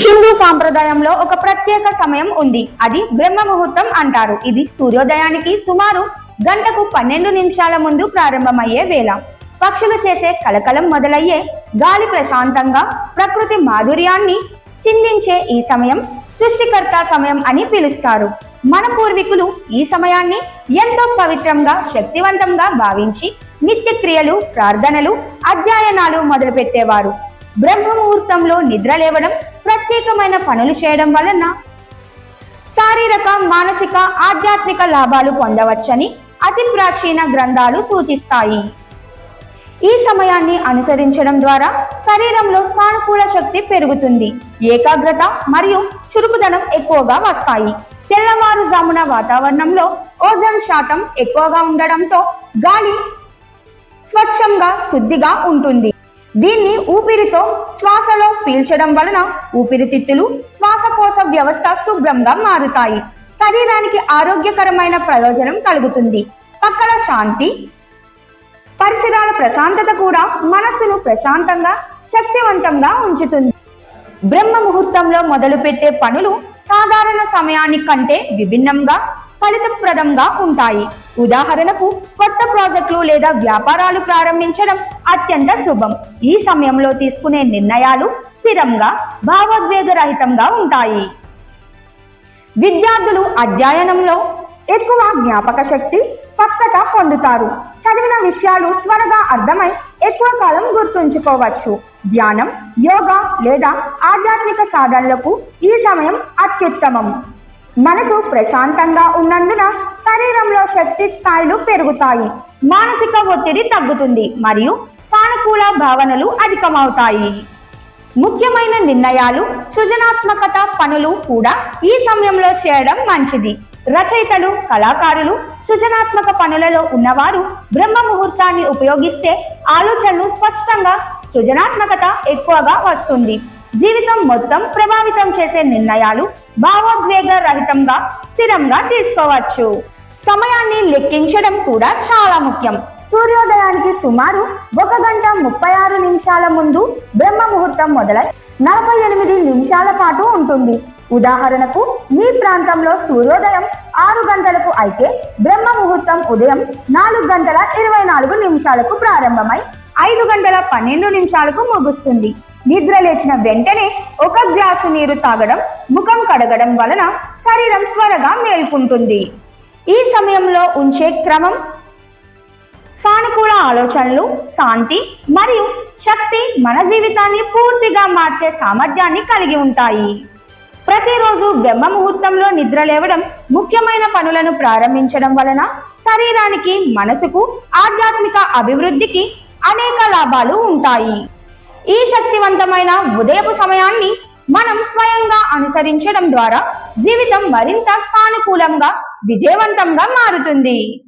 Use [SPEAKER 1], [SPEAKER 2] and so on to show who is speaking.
[SPEAKER 1] హిందూ సాంప్రదాయంలో ఒక ప్రత్యేక సమయం ఉంది. అది బ్రహ్మ ముహూర్తం అంటారు. ఇది సూర్యోదయానికి సుమారు గంటకు పన్నెండు నిమిషాల ముందు ప్రారంభమయ్యే వేళ. పక్షులు చేసే కలకలం మొదలయ్యే గాలి ప్రశాంతంగా ప్రకృతి మాధుర్యాన్ని చిందించే ఈ సమయం సృష్టికర్త సమయం అని పిలుస్తారు. మన పూర్వీకులు ఈ సమయాన్ని ఎంతో పవిత్రంగా శక్తివంతంగా భావించి నిత్యక్రియలు ప్రార్థనలు అధ్యయనాలు మొదలుపెట్టేవారు. బ్రహ్మ ముహూర్తంలో నిద్ర లేవడం ప్రత్యేకమైన పనులు చేయడం వలన శారీరక మానసిక ఆధ్యాత్మిక లాభాలు పొందవచ్చని అతి ప్రాచీన గ్రంథాలు సూచిస్తాయి. ఈ సమయాన్ని అనుసరించడం ద్వారా శరీరంలో సానుకూల శక్తి పెరుగుతుంది. ఏకాగ్రత మరియు చురుకుదనం ఎక్కువగా వస్తాయి. తెల్లవారుజామున వాతావరణంలో ఓజోన్ శాతం ఎక్కువగా ఉండడంతో గాలి స్వచ్ఛంగా శుద్ధిగా ఉంటుంది. దీన్ని ఊపిరితో శ్వాసలో పీల్చడం వలన ఊపిరితిత్తులు శ్వాసకోశ వ్యవస్థ శుభ్రంగా మారుతాయి. శరీరానికి ఆరోగ్యకరమైన ప్రయోజనం కలుగుతుంది. పక్కల శాంతి పరిసరాల ప్రశాంతత కూడా మనస్సును ప్రశాంతంగా శక్తివంతంగా ఉంచుతుంది. బ్రహ్మ ముహూర్తంలో మొదలుపెట్టే పనులు సాధారణ సమయాని కంటే విభిన్నంగా ఫలితప్రదంగా ఉంటాయి. ఉదాహరణకు కొత్త ప్రాజెక్టులు లేదా వ్యాపారాలు ప్రారంభించడం అత్యంత శుభం. ఈ సమయంలో తీసుకునే నిర్ణయాలు స్థిరంగా భావోద్వేగరహితంగా ఉంటాయి. విద్యార్థులు అధ్యయనంలో ఎక్కువ జ్ఞాపక శక్తి స్పష్టత పొందుతారు. చదివిన విషయాలు త్వరగా అర్థమై ఎక్కువ కాలం గుర్తుంచుకోవచ్చు. ధ్యానం యోగా లేదా ఆధ్యాత్మిక సాధనలకు ఈ సమయం అత్యుత్తమం. మనసు ప్రశాంతంగా ఉన్నందున శరీరంలో శక్తి స్థాయిలు పెరుగుతాయి. మానసిక ఒత్తిడి తగ్గుతుంది మరియు సానుకూల భావనలు అధికమవుతాయి. ముఖ్యమైన నిర్ణయాలు సృజనాత్మకత పనులు కూడా ఈ సమయంలో చేయడం మంచిది. రచయితలు కళాకారులు సృజనాత్మక పనులలో ఉన్నవారు బ్రహ్మ ముహూర్తాన్ని ఉపయోగిస్తే ఆలోచనలు స్పష్టంగా సృజనాత్మకత ఎక్కువగా వస్తుంది. జీవితం మొత్తం ప్రభావితం చేసే నిర్ణయాలు భావోద్వేగ రహితంగా స్థిరంగా తీసుకోవచ్చు. సమయాన్ని లెక్కించడం కూడా చాలా ముఖ్యం. సూర్యోదయానికి సుమారు ఒక గంట ముప్పై ఆరు నిమిషాల ముందు బ్రహ్మ ముహూర్తం మొదలై నలభై ఎనిమిది నిమిషాల పాటు ఉంటుంది. ఉదాహరణకు మీ ప్రాంతంలో సూర్యోదయం ఆరు గంటలకు అయితే బ్రహ్మ ముహూర్తం ఉదయం నాలుగు గంటల ఇరవై నాలుగు నిమిషాలకు ప్రారంభమై ఐదు గంటల పన్నెండు నిమిషాలకు ముగుస్తుంది. నిద్ర లేచిన వెంటనే ఒక గ్లాసు నీరు తాగడం ముఖం కడగడం వలన శరీరం త్వరగా మేల్కుంటుంది. ఈ సమయంలో ఉంచే క్రమం సానుకూల ఆలోచనలు శాంతి మరియు శక్తి మన జీవితాన్ని పూర్తిగా మార్చే సామర్థ్యాన్ని కలిగి ఉంటాయి. ప్రతిరోజు బ్రహ్మ ముహూర్తంలో నిద్ర లేవడం ముఖ్యమైన పనులను ప్రారంభించడం వలన శరీరానికి మనసుకు ఆధ్యాత్మిక అభివృద్ధికి అనేక లాభాలు ఉంటాయి. ఈ శక్తివంతమైన ఉదయపు సమయాన్ని మనం స్వయంగా అనుసరించడం ద్వారా జీవితం మరింత సానుకూలంగా విజయవంతంగా మారుతుంది.